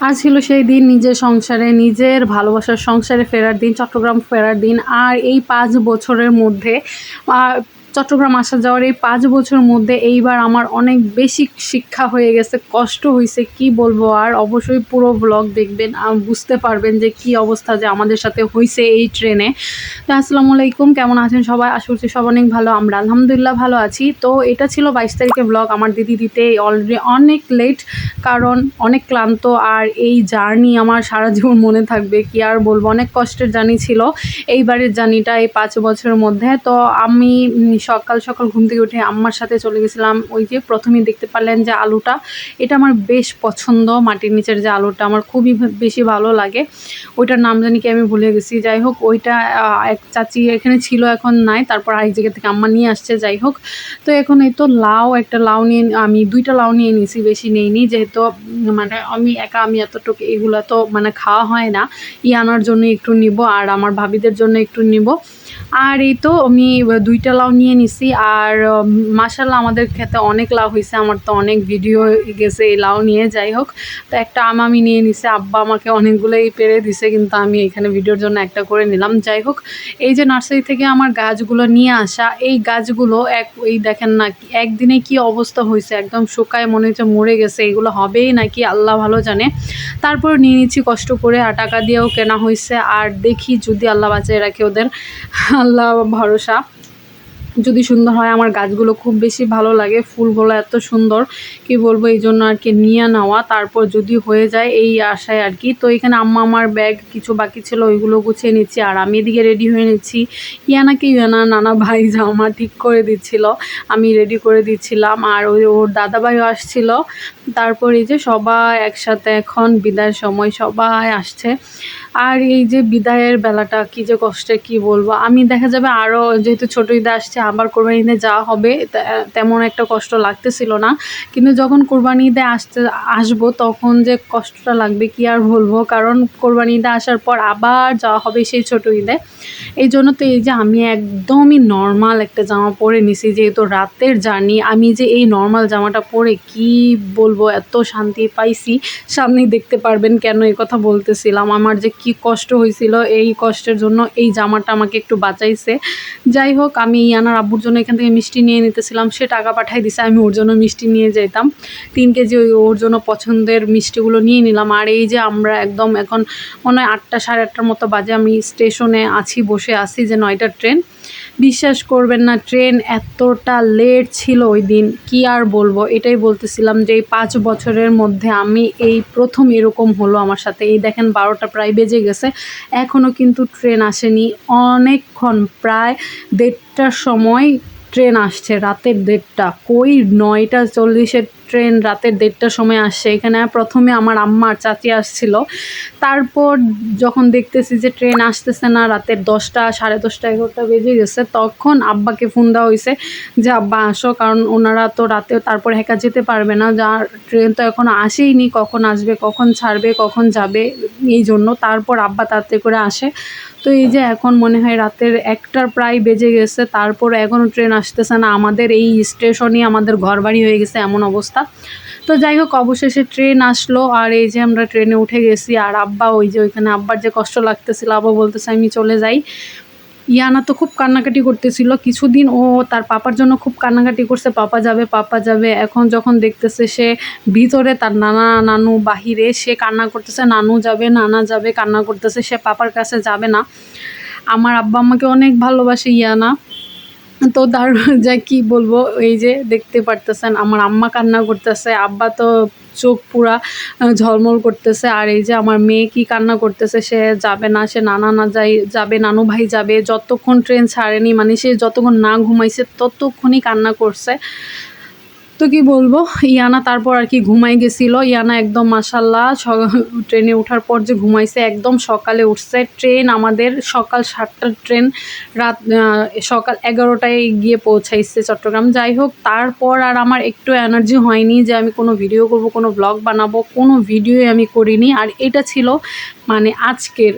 আজ ছিল সেই দিন, নিজের সংসারে, নিজের ভালোবাসার সংসারে ফেরার দিন, চট্টগ্রাম ফেরার দিন। আর এই পাঁচ বছরের মধ্যে চট্টগ্রাম আসা যাওয়ার এই পাঁচ বছর মধ্যে এইবার আমার অনেক বেশি শিক্ষা হয়ে গেছে, কষ্ট হয়েছে কি বলব? আর অবশ্যই পুরো ব্লগ দেখবেন আর বুঝতে পারবেন যে কি অবস্থা যে আমাদের সাথে হয়েছে এই ট্রেনে তো আসসালামু আলাইকুম, কেমন আছেন সবাই? আশা করছি সব অনেক ভালো, আমরা আলহামদুলিল্লাহ ভালো আছি। তো এটা ছিল বাইশ তারিখের ব্লগ আমার দিদি দিতে অলরেডি অনেক লেট কারণ অনেক ক্লান্ত, আর এই জার্নি আমার সারা জীবন মনে থাকবে, কি আর বলব? অনেক কষ্টের জার্নি ছিল, এইবারের জার্নিটা এই পাঁচ বছরের মধ্যে। তো আমি সকাল সকাল ঘুম থেকে উঠে আম্মার সাথে চলে গেছিলাম। ওই যে প্রথমেই দেখতে পারলেন যে আলুটা, এটা আমার বেশ পছন্দ। মাটির নিচের যে আলুটা আমার খুবই বেশি ভালো লাগে। ওইটার নাম জানি কি আমি ভুলে গেছি। যাই হোক, ওইটা এক চাচি এখানে ছিল, এখন নাই। তারপর আরেক জায়গা থেকে আম্মা নিয়ে আসছে, যাই হোক। তো এখন এই তো লাউ, একটা লাউ নিয়ে আমি দুইটা লাউ নিয়ে নিয়েছি, বেশি নেইনি। যেহেতু মানে আমি একা, আমি এতটুকু এগুলো তো মানে খাওয়া হয় না। ই আনার জন্য একটু নিব, আর আমার ভাবিদের জন্য একটু নিব। আর এই তো আমি দুইটা লাউ নিয়ে নিছি। আর মাসাল্লাহ আমাদের খেতে অনেক লাউ হয়েছে। আমার তো অনেক ভিডিও গেছে এই লাউ নিয়ে, যাই হোক। তো একটা আম আমি নিয়ে নিছি। আব্বা আমাকে অনেকগুলোই পেরে দিছে, কিন্তু আমি এখানে ভিডিওর জন্য একটা করে নিলাম। যাই হোক, এই যে নার্সারি থেকে আমার গাছগুলো নিয়ে আসা, এই গাছগুলো এক, এই দেখেন না একদিনে কি অবস্থা হয়েছে? একদম শুকায় মনে হচ্ছে মরে গেছে। এগুলো হবেই নাকি? আল্লাহ ভালো জানে। তারপর নিয়ে নিচ্ছি কষ্ট করে। আর টাকা দিয়েও কেনা হয়েছে। আর দেখি যদি আল্লাহ বাঁচিয়ে রাখে ওদের। আল্লাহ ভরসা। যদি সুন্দর হয়, আমার গাছগুলো খুব বেশি ভালো লাগে, ফুলগুলো এত সুন্দর, কি বলব, এই জন্য আর কি নিয়ে নেওয়া। তারপর যদি হয়ে যায়, এই আশায় আর কি। তো এখানে আম্মা আমার ব্যাগ কিছু বাকি ছিল, ওইগুলো গুছিয়ে নিচ্ছি। আর আমি এদিকে রেডি হয়ে নিচ্ছি। ইয়ানাকে ইয়ানা, নানা ভাই জামা ঠিক করে দিচ্ছিল। আমি রেডি করে দিচ্ছিলাম। আর ওই ওর দাদা ভাইও আসছিল। তারপর এই যে সবাই একসাথে এখন, বিদায়ের সময় সবাই আসছে। আর এই যে বিদায়ের বেলাটা, কি যে কষ্টে কি বলব? আমি দেখা যাবে আরও যেহেতু ছোটো ঈদে আসছে, আবার কোরবানি ঈদে যাওয়া হবে তেমন একটা কষ্ট লাগতেছিল না। কিন্তু যখন কোরবানি ঈদে আসতে, আসব, তখন যে কষ্টটা লাগবে কি আর বলব? কারণ কোরবানি ঈদে আসার পর আবার যাওয়া হবে সেই ছোটো ঈদে। এই জন্য তো এই যে আমি একদমই নর্মাল একটা জামা পরে নিছি, যেহেতু রাতের জার্নি আমি যে এই নর্মাল জামাটা পরে কি বলব, এত শান্তি পাইছি। সামনেই দেখতে পারবেন কেন এই কথা বলতেছিলাম। আমার যে কি কষ্ট হয়েছিল এই কষ্টের জন্য এই জামাটা আমাকে একটু বাঁচাইছে। যাই হোক, আমি ইয়ানার আব্বুর জন্য এখান থেকে মিষ্টি নিয়ে নিতেছিলাম। সে টাকা পাঠাই দিছে, আমি ওর জন্য মিষ্টি নিয়ে যেতাম তিন কেজি ওই ওর জন্য পছন্দের মিষ্টিগুলো নিয়ে নিলাম। আর এই যে আমরা একদম এখন মনে হয় আটটা সাড়ে আটটার মতো বাজে, আমি স্টেশনে আছি, বসে আছি যে নয়টার ট্রেন। বিশ্বাস করবেন না, ট্রেন এতটা লেট ছিল ওই দিন, কি আর বলব? এটাই বলতেছিলাম যে এই পাঁচ বছরের মধ্যে আমি এই প্রথম এরকম হলো আমার সাথে। এই দেখেন, বারোটা প্রায় বেজে গেছে। এখনও কিন্তু ট্রেন আসেনি। অনেকক্ষণ প্রায় দেড়টার সময় ট্রেন আসছে রাতের দেড়টা। কই নয়টা চল্লিশের ট্রেন রাতের দেড়টার সময় আসছে এখানে। প্রথমে আমার আম্মার চাচি আসছিল। তারপর যখন দেখতেছি যে ট্রেন আসতেছে না রাতের দশটা, সাড়ে দশটা, এগারোটা বেজে গেছে, তখন আব্বাকে ফোন দেওয়া হয়েছে যে, আব্বা, আসো। কারণ ওনারা তো রাতে তারপর একা যেতে পারবে না। যার ট্রেন তো এখনও আসেইনি, কখন আসবে, কখন ছাড়বে, কখন যাবে, এই জন্য। তারপর আব্বা তাড়াতাড়ি করে আসে। তো এই যে এখন মনে হয় রাতের একটার প্রায় বেজে গেছে, তারপর এখনও ট্রেন আসতেছে না। আমাদের এই স্টেশনই আমাদের ঘরবাড়ি হয়ে গেছে এমন অবস্থা। তো যাই হোক, অবশেষে ট্রেন আসলো আর এই যে আমরা ট্রেনে উঠে গেছি আর আব্বা ওই যে ওইখানে আব্বার যে কষ্ট লাগতেছিল আব্বা বলতেছে, আমি চলে যাই। ইয়ানা তো খুব কান্নাকাটি করতেছিল। কিছুদিন ও তার পাপার জন্য খুব কান্নাকাটি করছে, পাপা যাবে পাপা যাবে। এখন যখন দেখতেছে সে ভিতরে তার নানা নানু বাহিরে, সে কান্না করতেছে, নানু যাবে, নানা যাবে। কান্না করতেছে, সে পাপার কাছে যাবে না। আমার আব্বা আমাকে অনেক ভালোবাসে, ইয়ানা। তো তার যা কি বলব, এই যে দেখতে পারতেছেন, আমার আম্মা কান্না করতেছে, আব্বা তো চোখ পুরা ঝলমল করতেছে, আর এই যে আমার মেয়ে কি কান্না করতেছে, সে যাবে না, সে নানা না যাই, যাবে, নানু ভাই যাবে, যতক্ষণ ট্রেন ছাড়েনি মানে সে যতক্ষণ না ঘুমাইছে, ততক্ষণই কান্না করছে। তো কি বলব? ইয়ানা তারপর আর কি ঘুমাই গেছিল। ইয়ানা একদম মাসাল্লাহ ট্রেনে ওঠার পর যে ঘুমাইছে, একদম সকালে উঠছে। ট্রেন আমাদের সকাল সাতটার ট্রেন, রাত সকাল এগারোটায় গিয়ে পৌঁছাইছে চট্টগ্রাম। যাই হোক, তারপর আর আমার একটু এনার্জি হয়নি যে আমি কোনো ভিডিও করব, কোনো ব্লগ বানাবো, কোনো ভিডিওই আমি করিনি। আর এটা ছিল মানে আজকের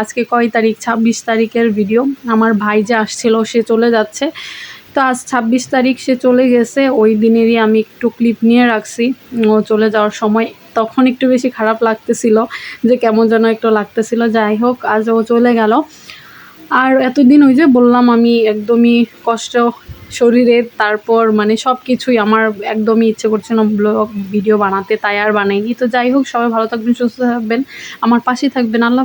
আজকে কয় তারিখ? ছাব্বিশ তারিখের ভিডিও আমার ভাই যে আসছিল, সে চলে যাচ্ছে। তো আজ ছাব্বিশ তারিখ সে চলে গেছে। ওই দিনেরই আমি একটু ক্লিপ নিয়ে রাখছি। ও চলে যাওয়ার সময় তখন একটু বেশি খারাপ লাগতেছিল যে কেমন যেন একটু লাগতেছিল। যাই হোক, আজ ও চলে গেল। আর এতদিন ওই যে বললাম আমি একদমই কষ্ট শরীরের তারপর মানে সব কিছুই আমার একদমই ইচ্ছে করছে না ব্লগ, ভিডিও বানাতে, তাই আর বানাইনি। তো যাই হোক, সবাই ভালো থাকবেন, সুস্থ থাকবেন। আমার পাশেই থাকবেন। আল্লাহ